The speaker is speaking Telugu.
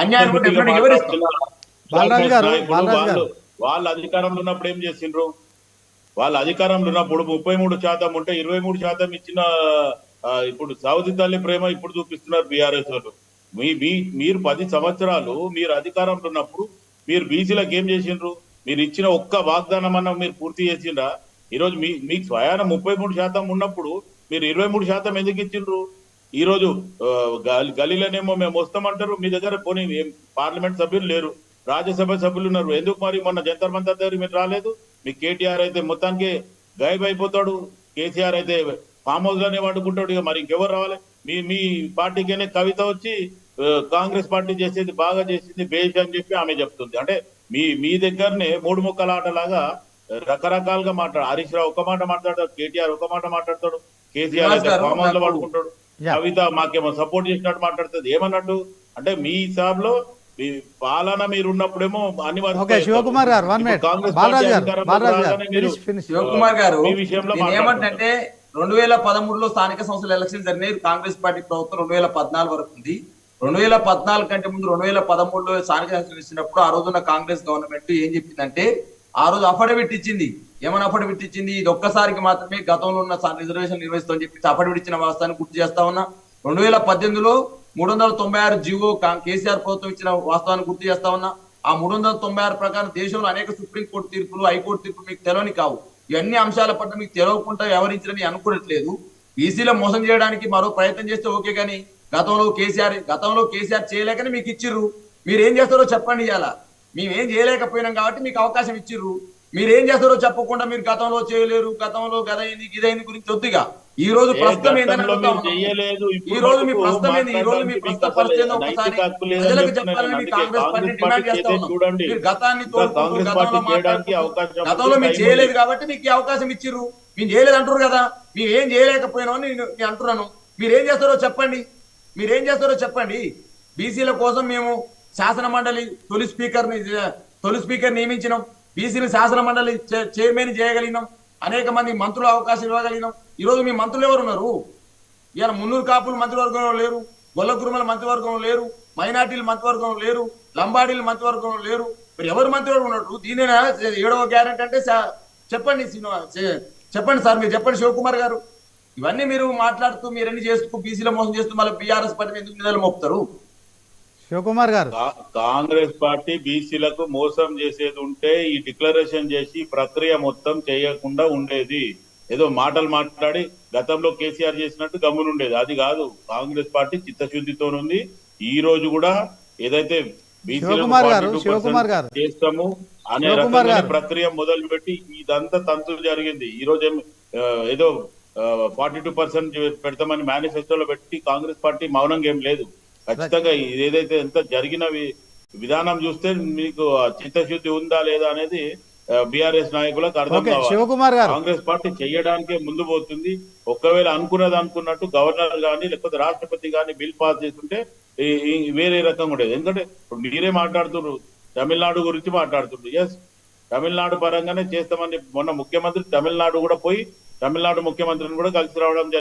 అన్యాయం. వాళ్ళు అధికారంలో ఉన్నప్పుడు ఏం చేసిండ్రు? వాళ్ళ అధికారంలో ఉన్నప్పుడు ముప్పై మూడు శాతం ఉంటే ఇరవై మూడు శాతం ఇచ్చిన ఇప్పుడు సౌది తల్లి ప్రేమ ఇప్పుడు చూపిస్తున్నారు బీఆర్ఎస్ వాళ్ళు. మీ మీ మీరు పది సంవత్సరాలు మీరు అధికారంలో ఉన్నప్పుడు మీరు బీసీలకు ఏం చేసిండ్రు? మీరు ఇచ్చిన ఒక్క వాగ్దానం అన్న మీరు పూర్తి చేసిండ్రా? ఈరోజు మీ మీకు స్వయాన ముప్పై మూడు శాతం ఉన్నప్పుడు మీరు ఇరవై మూడు శాతం ఎందుకు ఇచ్చిండ్రు? ఈ రోజు ఆ, గల్- గలీలోనేమో మేము వస్తామంటారు. మీ దగ్గర పోనీ పార్లమెంట్ సభ్యులు లేరు. రాజ్యసభ సభ్యులు ఉన్నారు. ఎందుకు మరి మొన్న జంతర్ మంతర్ దగ్గర మీరు రాలేదు? మీ కేటీఆర్ అయితే మొత్తానికి గాయబ్ అయిపోతాడు. కేసీఆర్ అయితే ఫామ్ హౌస్లోనే వండుకుంటాడు. ఇక మరి ఇంకెవరు రావాలి? మీ మీ పార్టీకేనే కవిత వచ్చి కాంగ్రెస్ పార్టీ చేసేది బాగా చేసింది బేష్ అని చెప్పి ఆమె చెప్తుంది. అంటే మీ మీ దగ్గరనే మూడు ముక్కల ఆటలాగా రకరకాలుగా మాట్లాడు హరీష్ రావు ఒక మాట మాట్లాడతాడు కేటీఆర్ ఒక మాట మాట్లాడతాడు కేసీఆర్ ఫామ్ హౌస్లో యా. కవిత మాకేమో సపోర్ట్ చేసినట్టు మాట్లాడుతుంది. ఏమన్నట్టు? అంటే మీ హిసాబ్లో మీ పాలన మీరు ఉన్నప్పుడేమో అన్ని శివకుమార్ గారు వన్ మినిట్ బాలరాజు బాలరాజు శివకుమార్ గారు మీ విషయంలో. ఏమంటే రెండు వేల పదమూడులో స్థానిక సంస్థల ఎలక్షన్ జరిగినాయి. కాంగ్రెస్ పార్టీ ప్రభుత్వం రెండు వేల పద్నాలుగు వరకు ఉంది. రెండు వేల పద్నాలుగు కంటే ముందు రెండు వేల పదమూడులో స్థానిక ఎలక్షన్ ఇచ్చినప్పుడు ఆ రోజున కాంగ్రెస్ గవర్నమెంట్ ఏం చెప్పిందంటే ఆ రోజు అఫిడవిట్ ఇచ్చింది. ఏమైనా అఫిడవిట్ ఇచ్చింది ఇది ఒక్కసారికి మాత్రమే గతంలో ఉన్న రిజర్వేషన్ నిర్వహిస్తామని చెప్పి అఫిడవిట్ ఇచ్చిన వాస్తవాన్ని గుర్తు చేస్తా ఉన్నా. రెండు వేల పద్దెనిమిదిలో మూడు వందల తొంభై ఆరు జీవో కేసీఆర్ ప్రభుత్వం ఇచ్చిన వాస్తవాన్ని గుర్తు చేస్తా ఉన్నా. ఆ మూడు వందల తొంభై ఆరు ప్రకారం దేశంలో అనేక సుప్రీంకోర్టు తీర్పులు హైకోర్టు తీర్పులు మీకు తెలియని కావు. ఇవన్నీ అంశాల పట్ల మీకు తెలవకుండా వ్యవహరించడని అనుకోవట్లేదు. బీసీలో మోసం చేయడానికి మరో ప్రయత్నం చేస్తే ఓకే కానీ గతంలో కేసీఆర్ గతంలో కేసీఆర్ చేయలేకనే మీకు ఇచ్చిర్రు. మీరు ఏం చేస్తారో చెప్పండి ఇవాళ మేము ఏం చేయలేకపోయినాం కాబట్టి మీకు అవకాశం ఇచ్చిర్రు. మీరు ఏం చేస్తారో చెప్పకుండా మీరు గతంలో చేయలేరు గతంలో గదైంది గిదైంది గురించి వద్దుగా ఈ రోజు ప్రస్తుతం మీరు ఇప్పుడు ఈ రోజు మీ ప్రస్తుతం ఏంది? ఈ రోజు మీ ప్రస్తుత పరిస్థితి ఒకసారి ప్రజలకు. చెప్పాలని మీ కాంగ్రెస్ పార్టీ డిమాండ్ చేస్తా ఉన్నాం. మీరు గతాన్ని తోడుకుంటూ గతంలో అవకాశం గతంలో మీరు చేయలేదు. కాబట్టి మీకు అవకాశం ఇచ్చిర్రు. మేము చేయలేదు అంటారు కదా. మేము ఏం చేయలేకపోయినామని నేను నేను అంటున్నాను. మీరు ఏం చేస్తారో చెప్పండి. మీరు ఏం చేస్తారో చెప్పండి. బీసీల కోసం మేము శాసన మండలి తొలి స్పీకర్ని తొలి స్పీకర్ నియమించినాం. బీసీని శాసన మండలి చైర్మన్ చేయగలిగినాం. అనేక మంది మంత్రులు అవకాశం ఇవ్వగలిగినాం. ఈ రోజు మీ మంత్రులు ఎవరు ఉన్నారు? ఇవాళ మున్నూరు కాపులు మంత్రివర్గంలో లేరు గొల్లకురుమల మంత్రివర్గంలో లేరు మైనార్టీలు మంత్రివర్గంలో లేరు లంబాడీలు మంత్రివర్గంలో లేరు. మరి ఎవరు మంత్రివర్గం ఉన్నట్టు దీనినే ఏడవ గ్యారెంటీ అంటే చెప్పండి శ్రీనివా- చెప్పండి సార్ మీరు చెప్పండి శివకుమార్ గారు. ఇవన్నీ మీరు మాట్లాడుతూ మీరన్నీ చేస్తూ బీసీలో మోసం చేస్తూ మళ్ళీ బీఆర్ఎస్ పార్టీ ఎందుకు నిధులు మోపుతారు? శివకుమార్ గారు. కాంగ్రెస్ పార్టీ బీసీలకు మోసం చేసేది ఉంటే ఈ డిక్లరేషన్ చేసి ప్రక్రియ మొత్తం చేయకుండా ఉండేది. ఏదో మాటలు మాట్లాడి గతంలో కేసీఆర్ చేసినట్టు గమ్మునుండేది. అది కాదు కాంగ్రెస్ పార్టీ చిత్తశుద్ధితో ఉంది. ఈ రోజు కూడా ఏదైతే శివకుమార్ గారు, 42% శివకుమార్ గారు. చేస్తాము అనే రకమైన. ప్రక్రియ మొదలు పెట్టి ఇదంతా తంతు జరిగింది. ఈ రోజు ఏదో ఫార్టీ టూ పర్సెంట్ పెడతామని మేనిఫెస్టోలో పెట్టి కాంగ్రెస్ పార్టీ మౌనంగా ఏం లేదు. ఖచ్చితంగా ఏదైతే ఎంత జరిగిన విధానం చూస్తే మీకు చిత్తశుద్ధి ఉందా లేదా అనేది బీఆర్ఎస్ నాయకులకు అర్థం శివకుమార్ గారు. కాంగ్రెస్ పార్టీ చేయడానికే ముందు పోతుంది. ఒకవేళ అనుకున్నది అనుకున్నట్టు గవర్నర్ గాని లేకపోతే రాష్ట్రపతి గాని బిల్ పాస్ చేస్తుంటే వేరే రకంగా ఉండేది. ఎందుకంటే ఇప్పుడు మీరే మాట్లాడుతున్నారు. తమిళనాడు గురించి మాట్లాడుతుండ్రు ఎస్ తమిళనాడు పరంగానే చేస్తామని మొన్న ముఖ్యమంత్రి తమిళనాడు కూడా పోయి తమిళనాడు ముఖ్యమంత్రిని కూడా కలిసి రావడం జరిగింది